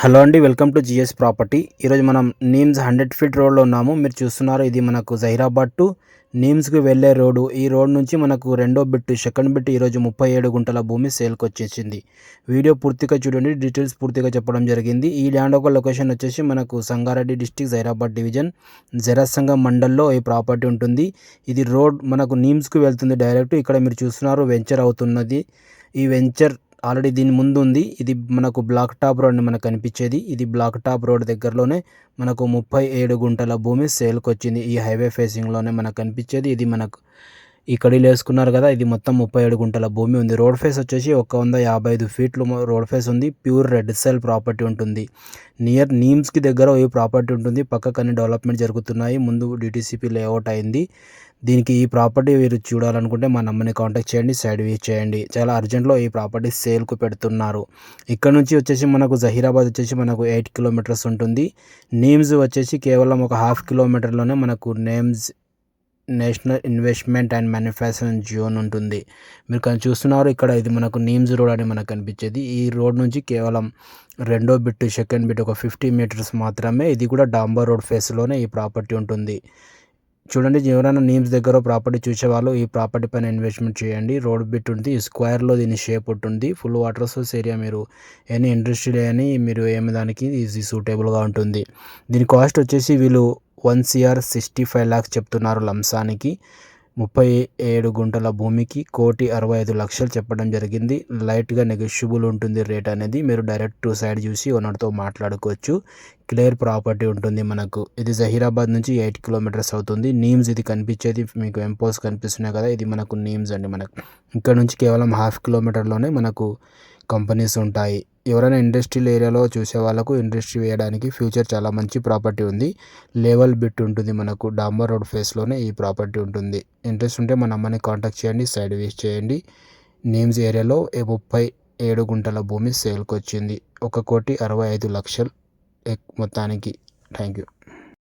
Hello అండి welcome to GS property. ఈరోజు మనం నీమ్స్ హండ్రెడ్ ఫీట్ రోడ్లో ఉన్నాము. మీరు చూస్తున్నారు ఇది మనకు జహీరాబాద్ టు నీమ్స్కి వెళ్ళే రోడ్డు. ఈ రోడ్ నుంచి మనకు రెండో బిట్ సెకండ్ బిట్ ఈరోజు ముప్పై ఏడు గుంటల భూమి సేల్కి వచ్చేసింది. వీడియో పూర్తిగా చూడండి డీటెయిల్స్ పూర్తిగా చెప్పడం జరిగింది. ఈ ల్యాండ్ ఒక లొకేషన్ వచ్చేసి మనకు సంగారెడ్డి డిస్టిక్ జైరాబాద్ డివిజన్ జరసంగ మండల్లో ఈ ప్రాపర్టీ ఉంటుంది. ఇది రోడ్ మనకు నీమ్స్కి వెళ్తుంది డైరెక్ట్. ఇక్కడ మీరు చూస్తున్నారు వెంచర్ అవుతున్నది. ఈ వెంచర్ ఆల్రెడీ దీని ముందు ఉంది ఇది మనకు బ్లాక్ టాప్ రోడ్ మనకు కనిపించేది. ఇది బ్లాక్ టాప్ రోడ్ దగ్గరలోనే మనకు ముప్పై ఏడు గుంటల భూమి సేల్కి వచ్చింది ఈ హైవే ఫేసింగ్లోనే మనకు కనిపించేది. ఇది మనకు ఈ కడీలు వేసుకున్నారు కదా ఇది మొత్తం ముప్పై ఏడు గుంటల భూమి ఉంది. రోడ్ ఫేస్ వచ్చేసి ఒక వంద యాభై ఐదు ఫీట్లు రోడ్ ఫేస్ ఉంది. ప్యూర్ రెడ్ సెల్ ప్రాపర్టీ ఉంటుంది. నియర్ నీమ్స్కి దగ్గర ఈ ప్రాపర్టీ ఉంటుంది. పక్కకన్నీ డెవలప్మెంట్ జరుగుతున్నాయి. ముందు డిటీసీపీ లేఅవుట్ అయింది. దీనికి ఈ ప్రాపర్టీ మీరు చూడాలనుకుంటే మా నమ్మని కాంటాక్ట్ చేయండి సైడ్ వ్యూ చేయండి. చాలా అర్జెంట్లో ఈ ప్రాపర్టీ సేల్కు పెడుతున్నారు. ఇక్కడ నుంచి వచ్చేసి మనకు జహీరాబాద్ వచ్చేసి మనకు ఎయిట్ కిలోమీటర్స్ ఉంటుంది. నేమ్స్ వచ్చేసి కేవలం ఒక హాఫ్ కిలోమీటర్లోనే మనకు NIMZ national investment and manufacturing zone ఉంటుంది. మీరు కానీ చూస్తున్నారు ఇక్కడ ఇది మనకు నీమ్స్ రోడ్ అని మనకు కనిపించేది. ఈ రోడ్ నుంచి కేవలం రెండో బిట్ సెకండ్ బిట్ ఒక ఫిఫ్టీ మీటర్స్ మాత్రమే. ఇది కూడా డాంబర్ రోడ్ ఫేస్లోనే ఈ ప్రాపర్టీ ఉంటుంది. చూడండి ఎవరైనా నీమ్స్ దగ్గర ప్రాపర్టీ చూసేవాళ్ళు ఈ ప్రాపర్టీ పైన ఇన్వెస్ట్మెంట్ చేయండి. రోడ్ బిట్ ఉంది స్క్వేర్లో దీని షేప్ ఉంటుంది. ఫుల్ వాటర్ సోర్స్ ఏరియా మీరు ఎనీ ఇండస్ట్రీ అని మీరు ఏమి దానికి ఈజీ సూటబుల్గా ఉంటుంది. దీని కాస్ట్ వచ్చేసి వీళ్ళు one CR sixty five lakhs చెప్తున్నారు లంసానికి. ముప్పై ఏడు గుంటల భూమికి కోటి అరవై ఐదు లక్షలు చెప్పడం జరిగింది. లైట్గా నెగోషియబుల్ ఉంటుంది రేట్ అనేది. మీరు డైరెక్ట్ టూ సైడ్ చూసి ఓనర్తో మాట్లాడుకోవచ్చు. క్లియర్ ప్రాపర్టీ ఉంటుంది మనకు. ఇది జహీరాబాద్ నుంచి ఎయిట్ కిలోమీటర్స్ అవుతుంది. నీమ్స్ ఇది కనిపించేది మీకు ఎంపోస్ కనిపిస్తున్నాయి కదా ఇది మనకు నీమ్స్ అండి మనకు. ఇక్కడ నుంచి కేవలం హాఫ్ కిలోమీటర్లోనే మనకు కంపెనీస్ ఉంటాయి. ఎవరైనా ఇండస్ట్రియల్ ఏరియాలో చూసే వాళ్ళకు ఇండస్ట్రీ వేయడానికి ఫ్యూచర్ చాలా మంచి ప్రాపర్టీ ఉంది. లెవెల్ బిట్ ఉంటుంది మనకు. డాంబర్ రోడ్ ఫేస్లోనే ఈ ప్రాపర్టీ ఉంటుంది. ఇంట్రెస్ట్ ఉంటే మన అమ్మని కాంటాక్ట్ చేయండి. సైడ్ వేస్ట్ చేయండి. నేమ్స్ ఏరియాలో ముప్పై ఏడు గుంటల భూమి సేల్కి వచ్చింది ఒక కోటి అరవై ఐదు లక్షలు మొత్తానికి. Thank you